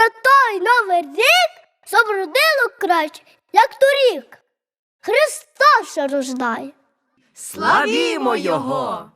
на той новий рік собродило краще, як торік. Христос рождає. Славімо Його!